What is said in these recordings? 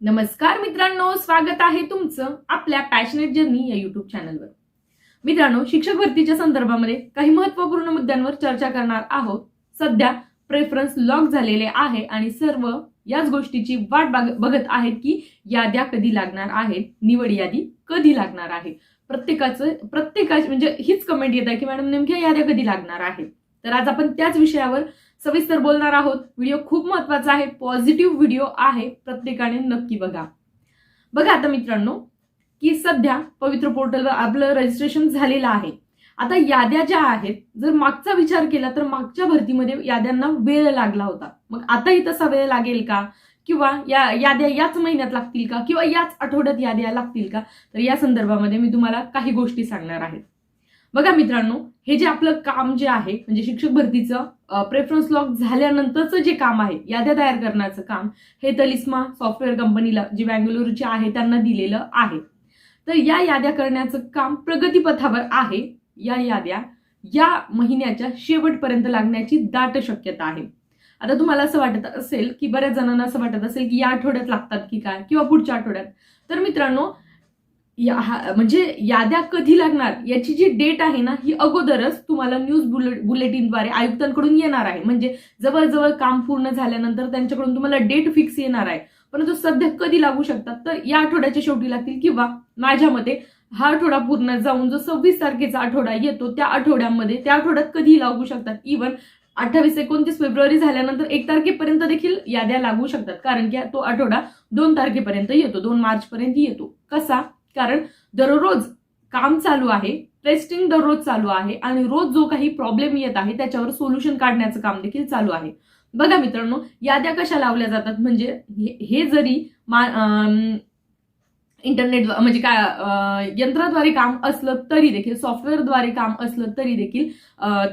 नमस्कार मित्रांनो स्वागत आहे तुमचं आपल्या पॅशनेट जर्नी या युट्यूब चॅनलवर मित्रांनो शिक्षक भरतीच्या संदर्भामध्ये काही महत्त्वपूर्ण मुद्द्यांवर चर्चा करणार आहोत. सध्या प्रेफरन्स लॉक झालेले आहे आणि सर्व याच गोष्टीची वाट बघत आहेत की याद्या कधी लागणार आहेत निवड यादी कधी लागणार आहे. प्रत्येकाचं प्रत्येकाची म्हणजे हीच कमेंट येत आहे की मॅडम नेमक्या याद्या कधी लागणार आहेत? तर आज आपण त्याच विषयावर सविस्तर बोलणार आहोत. व्हिडिओ खूप महत्त्वाचा आहे. पॉझिटिव्ह व्हिडिओ आहे. प्रत्येकाने नक्की बघा. बघा आता मित्रांनो की सध्या पवित्र पोर्टलवर आपलं रजिस्ट्रेशन झालेलं आहे. आता याद्या ज्या आहेत जर मागचा विचार केला तर मागच्या भरतीमध्ये याद्यांना वेळ लागला होता. मग आताही तसा वेळ लागेल का? किंवा या याद्या याच महिन्यात लागतील का? किंवा याच आठवड्यात याद्या लागतील का? तर या संदर्भामध्ये मी तुम्हाला काही गोष्टी सांगणार आहे. बघा मित्रांनो हे जे आपलं काम जे आहे म्हणजे शिक्षक भरतीचं प्रेफरन्स लॉक झाल्यानंतरचं जे काम आहे याद्या तयार करण्याचं काम हे तलिस्मा सॉफ्टवेअर कंपनीला जी बँगलोरची आहे त्यांना दिलेलं आहे. तर या याद्या करण्याचं काम प्रगतीपथावर आहे या याद्या या महिन्याच्या शेवटपर्यंत लागण्याची दाट शक्यता आहे. आता तुम्हाला असं वाटत असेल की बऱ्याच जणांना असं वाटत असेल की या आठवड्यात लागतात की काय किंवा पुढच्या आठवड्यात. तर मित्रांनो या हा- म्हणजे याद्या कधी लागणार? याची जी डेट आहे ना ही अगोदरच तुम्हाला न्यूज बुलेट बुलेटिनद्वारे आयुक्तांकडून येणार आहे. म्हणजे जवळजवळ काम पूर्ण झाल्यानंतर त्यांच्याकडून तुम्हाला डेट फिक्स येणार आहे. परंतु सध्या कधी लागू शकतात? तर या आठवड्याच्या शेवटी लागतील किंवा माझ्या मते हा आठवडा पूर्ण जाऊन जो सव्वीस तारखेचा आठवडा येतो त्या आठवड्यामध्ये त्या आठवड्यात कधीही लागू शकतात. इव्हन अठ्ठावीस एकोणतीस फेब्रुवारी झाल्यानंतर एक तारखेपर्यंत देखील याद्या लागू शकतात. कारण की तो आठवडा दोन तारखेपर्यंत येतो दोन मार्चपर्यंत येतो. कसा? कारण दररोज काम चालू आहे टेस्टिंग दररोज चालू आहे आणि रोज जो काही प्रॉब्लेम येत आहे त्याच्यावर सोल्युशन काढण्याचं काम देखील चालू आहे. बघा मित्रांनो याद्या कशा लावल्या जातात? म्हणजे हे- जरी मा- इंटरनेट म्हणजे काय यंत्राद्वारे काम असलं तरी देखील सॉफ्टवेअरद्वारे काम असलं तरी देखील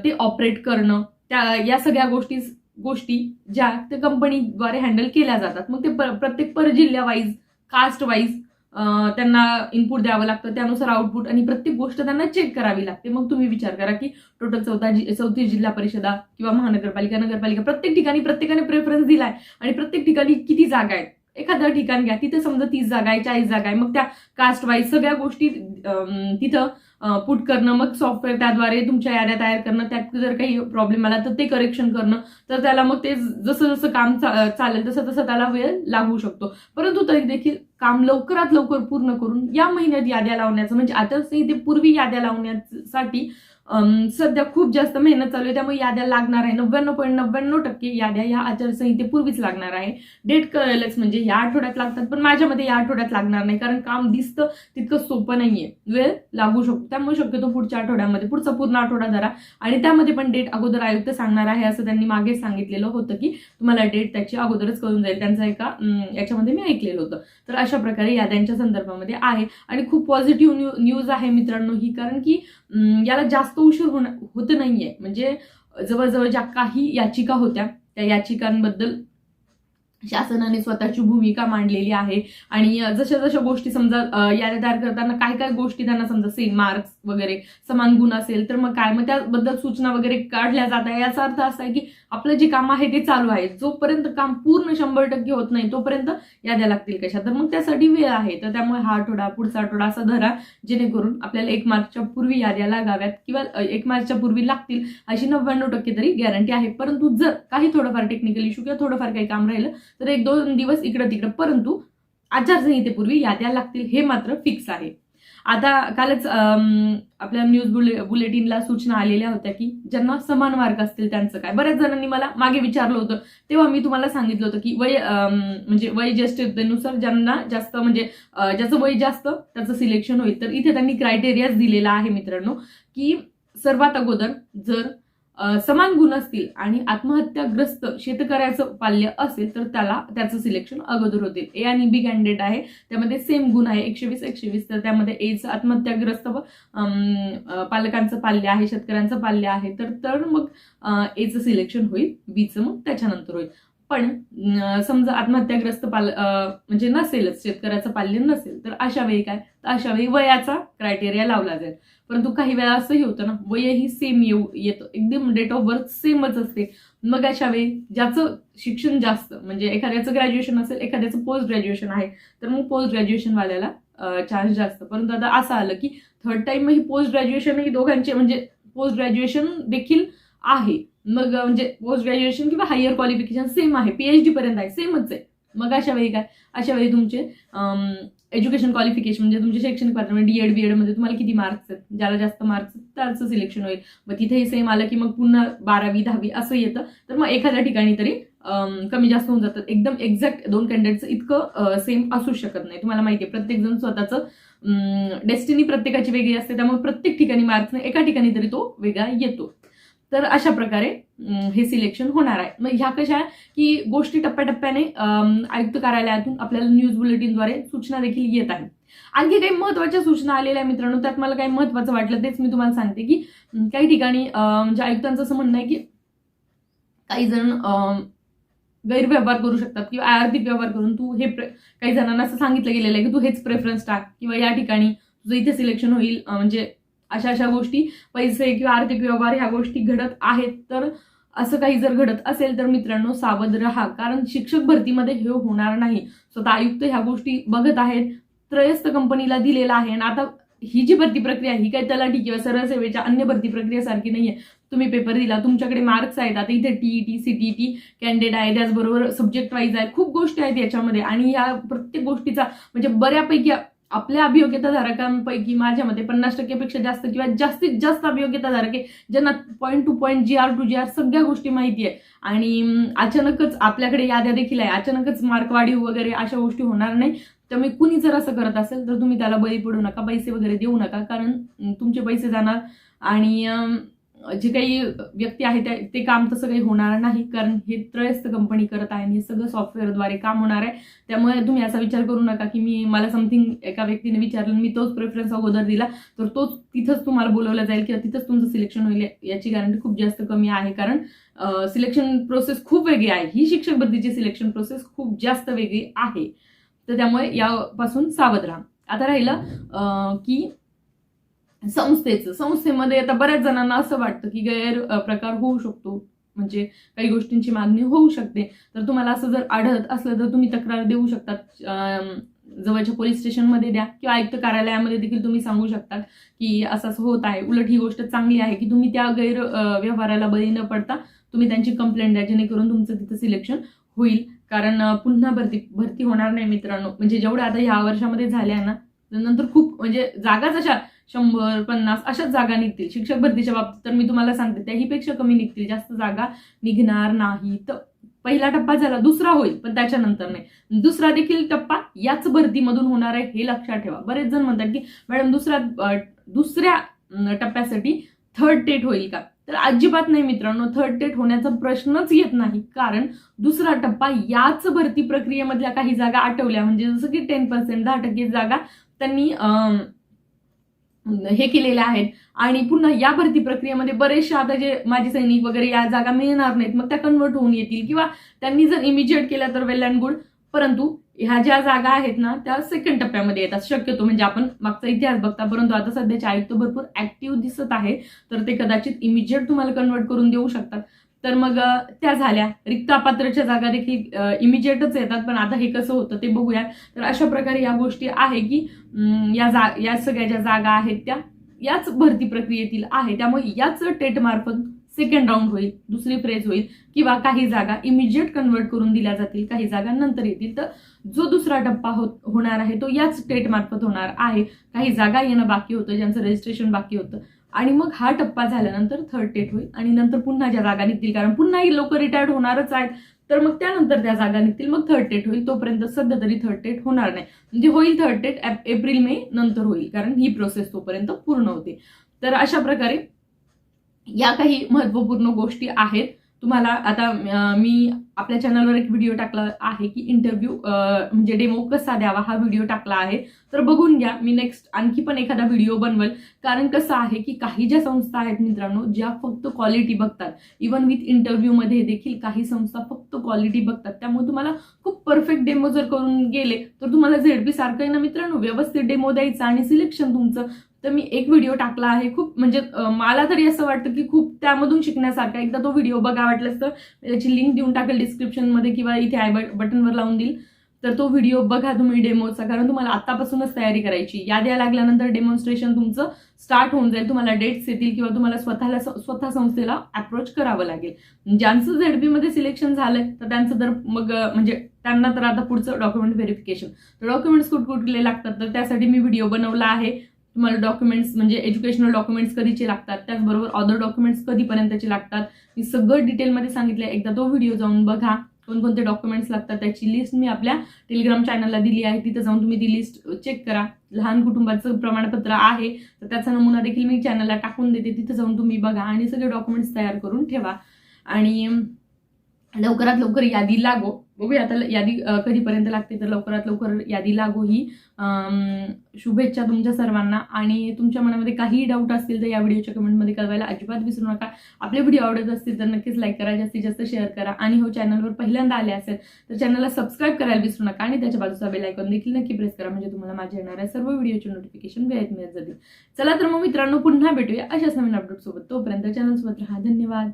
ते ऑपरेट करणं त्या या सगळ्या गोष्टी गोष्टी ज्या त्या कंपनीद्वारे हँडल केल्या जातात. मग ते प्रत्येक पर जिल्ह्या वाईज कास्ट वाईज त्यांना इनपुट द्यावं लागतं. त्यानुसार आउटपुट आणि प्रत्येक गोष्ट त्यांना चेक करावी लागते. मग तुम्ही विचार करा की टोटल चौथा जि- चौथी जिल्हा परिषदा किंवा महानगरपालिका नगरपालिका प्रत्येक ठिकाणी प्रत्येकाने प्रेफरन्स दिलाय आणि प्रत्येक ठिकाणी किती जागा आहेत? एखाद्या ठिकाण घ्या तिथं समजा तीस जागा आहे चाळीस जागा आहे मग त्या कास्ट वाईज सगळ्या गोष्टी तिथं पुट करणं मग सॉफ्टवेअर त्याद्वारे तुमच्या याद्या तयार करणं त्यात जर काही प्रॉब्लेम आला तर ते करेक्शन करणं तर त्याला मग ते जसं जसं काम चालेल तसं तसं त्याला वेळ लागू शकतो. परंतु तरी देखील काम लवकरात लवकर पूर्ण करून या महिन्यात याद्या लावण्याचं म्हणजे आता पूर्वी याद्या लावण्यासाठी सध्या खूप जास्त मेहनत चालू आहे. त्यामुळे याद्या लागणार आहे. नव्याण्णव पॉईंट नव्याण्णव टक्के याद्या या आचारसंहितेपूर्वीच लागणार आहे. डेट कळेलच. म्हणजे या आठवड्यात लागतात पण माझ्या मते या आठवड्यात लागणार नाही. कारण काम दिसतं तितकं सोपं नाहीये. वेळ लागू शकतो. त्यामुळे शक्यतो पुढच्या आठवड्यामध्ये पुढचा पूर्ण आठवडा धरा. आणि त्यामध्ये पण डेट अगोदर आयुक्त सांगणार आहे असं त्यांनी मागे सांगितलेलं होतं की तुम्हाला डेट त्याची अगोदरच कळून जाईल. त्यांचा एका याच्यामध्ये मी ऐकलेलं होतं. तर अशा प्रकारे याद्यांच्या संदर्भामध्ये आहे. आणि खूप पॉझिटिव्ह न्यू न्यूज आहे मित्रांनो ही. कारण की याला जास्त उशीर होण होत नाहीये. म्हणजे जवळजवळ ज्या काही याचिका होत्या त्या याचिकांबद्दल शासनाने स्वतःची भूमिका मांडलेली आहे. आणि जशा जशा गोष्टी समजा अ, याद्या तयार करताना काय काय गोष्टी त्यांना समजा सेम मार्क्स वगैरे समान गुण असेल तर मग काय? मग त्याबद्दल सूचना वगैरे काढल्या जात आहे याचा अर्थ असा आहे की आपलं जे काम आहे ते चालू आहे. जोपर्यंत काम पूर्ण शंभर टक्के होत नाही तोपर्यंत याद्या लागतील कशा? तर मग त्यासाठी वेळ आहे. तर त्यामुळे हा आठवडा पुढचा आठवडा असा धरा जेणेकरून आपल्याला एक मार्चच्या पूर्वी याद्या लागाव्यात किंवा एक मार्चच्या पूर्वी लागतील अशी नव्याण्णव टक्के तरी गॅरंटी आहे. परंतु जर काही थोडंफार टेक्निकल इश्यू किंवा थोडंफार काही काम राहिलं तर एक दोन दिवस इकडं तिकडं परंतु आचारसंहितेपूर्वी याद्या लागतील हे मात्र फिक्स आहे. आता कालच आपल्या न्यूज बुले बुलेटिनला सूचना आलेल्या होत्या की ज्यांना समान मार्क असतील त्यांचं काय. बऱ्याच जणांनी मला मागे विचारलं होतं. तेव्हा मी तुम्हाला सांगितलं होतं की वय म्हणजे वय ज्येष्ठतेनुसार ज्यांना जास्त म्हणजे ज्याचं वय जास्त त्याचं सिलेक्शन होईल. तर इथे त्यांनी क्रायटेरियाच दिलेला आहे मित्रांनो की सर्वात अगोदर जर समान गुण असतील आणि आत्महत्याग्रस्त शेतकऱ्याचं पाल्य असेल तर त्याला त्याचं सिलेक्शन अगोदर होतील. ए आणि बी कॅन्डिडेट आहे त्यामध्ये सेम गुण आहे एकशे वीस एकशे वीस तर त्यामध्ये एचं आत्महत्याग्रस्त व पालकांचं पाल्य आहे शेतकऱ्यांचं पाल्य आहे. तर तर मग एचं सिलेक्शन होईल बीचं मग त्याच्यानंतर होईल. पण समजा आत्महत्याग्रस्त पाल म्हणजे नसेलच शेतकऱ्याचं पाल्य नसेल तर अशा वेळी काय? तर अशा वेळी वयाचा क्रायटेरिया लावला जाईल. परंतु काही वेळा असंही होतं ना वयही सेम येऊ येतं. एकदम डेट ऑफ बर्थ सेमच असते. मग अशा वेळी ज्याचं शिक्षण जास्त म्हणजे एखाद्याचं ग्रॅज्युएशन असेल एखाद्याचं पोस्ट ग्रॅज्युएशन आहे तर मग पोस्ट ग्रॅज्युएशनवाल्याला चान्स चार्ज जास्त. परंतु आता असं आलं की थर्ड टाइम ही पोस्ट ग्रॅज्युएशन ही दोघांचे म्हणजे पोस्ट ग्रॅज्युएशन देखील आहे. मग म्हणजे पोस्ट ग्रॅज्युएशन किंवा हायर क्वालिफिकेशन सेम आहे. पीएचडी पर्यंत आहे. सेमच आहे. मग अशा वेळी काय? अशा वेळी तुमचे एज्युकेशन क्वालिफिकेशन म्हणजे तुमचे शैक्षणिक पात्र डी एड बी एडमध्ये तुम्हाला किती मार्क्स आहेत? ज्याला जास्त मार्क्स त्याचं सिलेक्शन होईल. मग तिथेही सेम आलं की मग पुन्हा बारावी दहावी असं येतं. तर मग एखाद्या ठिकाणी तरी कमी जास्त होऊन जातात एकदम एक्झॅक्ट दोन कॅन्डिडेटचं इतकं सेम असू शकत नाही. तुम्हाला माहिती आहे प्रत्येकजण स्वतःचं डेस्टिनी प्रत्येकाची वेगळी असते. त्यामुळे प्रत्येक ठिकाणी मार्क्स एका ठिकाणी तरी तो वेगळा येतो. तर अशा प्रकारे हे सिलेक्शन होणार आहे. मग ह्या कशा आहे? की गोष्टी टप्प्याटप्प्याने आयुक्त कार्यालयातून आपल्याला न्यूज बुलेटिनद्वारे सूचना देखील येत आहे आणखी काही महत्त्वाच्या सूचना आलेल्या आहे मित्रांनो त्यात मला काही महत्वाचं वाटलं तेच मी तुम्हाला सांगते की काही ठिकाणी म्हणजे आयुक्तांचं असं म्हणणं आहे की काही जण गैरव्यवहार करू शकतात किंवा आर्थिक व्यवहार करून तू हे काही जणांना असं सांगितलं गेलेलं आहे की तू हेच प्रेफरन्स टाक किंवा या ठिकाणी तुझं इथे सिलेक्शन होईल म्हणजे अशा अशा गोष्टी पैसे किंवा आर्थिक व्यवहार ह्या गोष्टी घडत आहेत. तर असं काही जर घडत असेल तर मित्रांनो सावध राहा. कारण शिक्षक भरतीमध्ये हे होणार नाही. स्वतः आयुक्त ह्या गोष्टी बघत आहेत. त्रयस्थ कंपनीला दिलेला आहे. आणि आता ही जी भरती प्रक्रिया ही काही तलाठी किंवा सरळ सेवेच्या अन्य भरती प्रक्रियेसारखी आहे तुम्ही पेपर दिला तुमच्याकडे मार्क्स आहेत. आता इथे टीईटी टी कॅन्डिडेट आहे. त्याचबरोबर सब्जेक्ट वाईज आहे. खूप गोष्टी आहेत याच्यामध्ये. आणि या प्रत्येक गोष्टीचा म्हणजे बऱ्यापैकी आपल्या अभियोग्यताधारकांपैकी माझ्या मते पन्नास टक्केपेक्षा जास्त किंवा जास्तीत जास्त अभियोग्यताधारक आहे ज्यांना point two point G R two G R सगळ्या गोष्टी माहिती आहे आणि अचानकच आपल्याकडे याद्या देखील आहे. अचानकच मार्कवाढी वगैरे अशा गोष्टी होणार नाही. त्यामुळे कुणी जर असं करत असेल तर तुम्ही त्याला बळी पडू नका पैसे वगैरे देऊ नका कारण तुमचे पैसे जाणार. आणि जे काही व्यक्ती आहे त्या- ते काम तसं काही होणार नाही कारण हे त्रयस्थ कंपनी करत आहे आणि हे सगळं सॉफ्टवेअरद्वारे काम होणार आहे. त्यामुळे तुम्ही असा विचार करू नका की मी मला समथिंग एका व्यक्तीने विचारलं मी तोच प्रेफरन्स अगोदर दिला तर तोच तिथंच तुम्हाला बोलवलं जाईल किंवा तिथंच तुमचं सिलेक्शन होईल याची गॅरंटी खूप जास्त कमी आहे. कारण सिलेक्शन प्रोसेस खूप वेगळी आहे. ही शिक्षक भरतीची सिलेक्शन प्रोसेस खूप जास्त वेगळी आहे. तर त्यामुळे यापासून सावध राहा. आता राहिलं की संस्थेचं. संस्थेमध्ये आता बऱ्याच जणांना असं वाटतं की गैर प्रकार होऊ शकतो. म्हणजे काही गोष्टींची मागणी होऊ शकते. तर तुम्हाला असं जर आढळत असलं तर तुम्ही तक्रार देऊ शकतात. जवळच्या पोलीस स्टेशनमध्ये द्या किंवा आयुक्त कार्यालयामध्ये देखील तुम्ही सांगू शकतात की असं असं होत आहे. उलट ही गोष्ट चांगली आहे की तुम्ही त्या गैर व्यवहाराला बळी न पडता तुम्ही त्यांची कंप्लेंट द्या जेणेकरून तुमचं तिथं सिलेक्शन होईल. कारण पुन्हा भरती भरती होणार नाही मित्रांनो. म्हणजे जेवढ्या आता ह्या वर्षामध्ये झाल्या ना नंतर खूप म्हणजे जागाच अशा शंभर पन्नास अशाच जागा निघतील. शिक्षक भरतीच्या बाबतीत तर मी तुम्हाला सांगते त्याहीपेक्षा कमी निघतील. जास्त जागा निघणार नाही तर पहिला टप्पा झाला दुसरा होईल पण त्याच्यानंतर नाही. दुसरा देखील टप्पा याच भरतीमधून होणार आहे हे लक्षात ठेवा. बरेच जण म्हणतात की मॅडम दुसऱ्या दुसऱ्या टप्प्यासाठी थर्ड टेट होईल का? तर अजिबात नाही मित्रांनो थर्ड टेट होण्याचा प्रश्नच येत नाही. कारण दुसरा टप्पा याच भरती प्रक्रियेमधल्या काही जागा आठवल्या. म्हणजे जसं की टेन पर्सेंट दहा टक्के जागा त्यांनी अं, हे केलेले आहेत आणि पुन्हा या भरती प्रक्रियेमध्ये बरेचसे आता जे माजी सैनिक वगैरे या जागा मिळणार नाहीत मग त्या कन्वर्ट होऊन येतील किंवा त्यांनी जर इमिजिएट केल्या तर वेल अँड गुड परंतु ह्या ज्या जागा आहेत ना त्या सेकंड टप्प्यामध्ये येतात. शक्यतो म्हणजे आपण मागचा इतिहास बघता परंतु आता सध्याचे आयुक्त भरपूर ऍक्टिव्ह दिसत आहे तर ते कदाचित इमिजिएट तुम्हाला कन्वर्ट करून देऊ शकतात. तर मग त्या झाल्या. रिक्त अपात्रच्या जागा देखील इमिजिएटच येतात पण आता हे कसं होतं ते बघूया तर अशा प्रकारे या गोष्टी आहे की या जा या सगळ्या ज्या जागा आहेत त्या याच भरती प्रक्रियेतील आहे. त्यामुळे याच टेटमार्फत सेकंड राऊंड होईल दुसरी फ्रेज होईल किंवा काही जागा इमिजिएट कन्वर्ट करून दिल्या जातील काही जागा नंतर येतील. तर जो दुसरा टप्पा हो होणार आहे तो याच टेटमार्फत होणार आहे. काही जागा येणं बाकी होतं ज्यांचं रजिस्ट्रेशन बाकी होतं. आणि मग हा टप्पा झाल्यानंतर थर्ड टेट होईल. आणि नंतर पुन्हा ज्या जागा निघतील कारण पुन्हा ही लोक रिटायर्ड होणारच आहेत तर मग त्यानंतर त्या जागा निघतील. मग थर्ड टेट होईल. तोपर्यंत सध्या तरी थर्ड टेट होणार नाही. म्हणजे होईल थर्ड टेट एप्रिल मे नंतर होईल कारण ही प्रोसेस तोपर्यंत पूर्ण होते. तर अशा प्रकारे या काही महत्त्वपूर्ण गोष्टी आहेत. तुम्हाला आता मी आपल्या चॅनलवर एक व्हिडिओ टाकला आहे की इंटरव्ह्यू म्हणजे डेमो कसा द्यावा हा व्हिडिओ टाकला आहे. तर बघून घ्या मी नेक्स्ट आणखी पण एखादा व्हिडिओ बनवेल. कारण कसं आहे की काही ज्या संस्था आहेत मित्रांनो ज्या फक्त क्वालिटी बघतात. इवन विथ इंटरव्ह्यूमध्ये देखील काही संस्था फक्त क्वालिटी बघतात. त्यामुळे तुम्हाला खूप परफेक्ट डेमो जर करून गेले तर तुम्हाला झेडपी सारखं आहे ना मित्रांनो? व्यवस्थित डेमो द्यायचा आणि सिलेक्शन तुमचं तर मी एक व्हिडिओ टाकला आहे. खूप म्हणजे मला तरी असं वाटतं की खूप त्यामधून शिकण्यासारखा एकदा तो व्हिडिओ बघा वाटल्यास तर. त्याची लिंक देऊन टाकेल डिस्क्रिप्शनमध्ये किंवा इथे आय बटनवर लावून देईल. तर तो व्हिडिओ बघा तुम्ही डेमोचा कारण तुम्हाला आत्तापासूनच तयारी करायची. याद्या लागल्यानंतर डेमॉन्स्ट्रेशन तुमचं स्टार्ट होऊन जाईल. तुम्हाला डेट्स येतील किंवा तुम्हाला स्वतःला स्वतः संस्थेला अप्रोच करावं लागेल. ज्यांचं झेडपी बीमध्ये सिलेक्शन झालंय तर त्यांचं तर मग म्हणजे त्यांना तर आता पुढचं डॉक्युमेंट व्हेरिफिकेशन तर डॉक्युमेंट्स कुठकुठले लागतात तर त्यासाठी मी व्हिडिओ बनवला आहे. तुम्हाला डॉक्युमेंट्स म्हणजे एज्युकेशनल डॉक्युमेंट्स कधीचे लागतात त्याचबरोबर अदर डॉक्युमेंट्स कधीपर्यंतचे लागतात. मी सगळं डिटेलमध्ये सांगितलं एकदा तो व्हिडिओ जाऊन बघा कोणकोणते डॉक्युमेंट्स लागतात. त्याची लिस्ट मी आपल्या टेलिग्राम चॅनलला दिली आहे. तिथं जाऊन तुम्ही ती लिस्ट चेक करा. लहान कुटुंबाचं प्रमाणपत्र आहे तर त्याचा नमुना देखील मी चॅनलला टाकून देते. तिथं जाऊन तुम्ही बघा आणि सगळे डॉक्युमेंट्स तयार करून ठेवा. आणि लवकरात लवकर यादी लागो. बघूया. आता यादी कधीपर्यंत लागते तर लवकरात लवकर यादी लागू ही. शुभेच्छा तुमच्या सर्वांना. आणि तुमच्या मनामध्ये काहीही डाऊट असतील तर या व्हिडिओच्या कमेंटमध्ये कळवायला अजिबात विसरू नका. आपले व्हिडिओ आवडत असतील तर नक्कीच लाईक करा जास्तीत जास्त शेअर करा. आणि हो चॅनलवर पहिल्यांदा आले असेल तर चॅनलला सबस्क्राईब करायला विसरू नका. आणि त्याच्या बाजूचा बेल आयकॉन देखील नक्की प्रेस करा. म्हणजे तुम्हाला माझ्या येणाऱ्या सर्व व्हिडिओचे नोटिफिकेशन वेळेत मिळत जातील. चला तर मग मित्रांनो पुन्हा भेटूया अशाच नवीन अपडेटसोबत तोपर्यंत चॅनलसोबत राहा. धन्यवाद.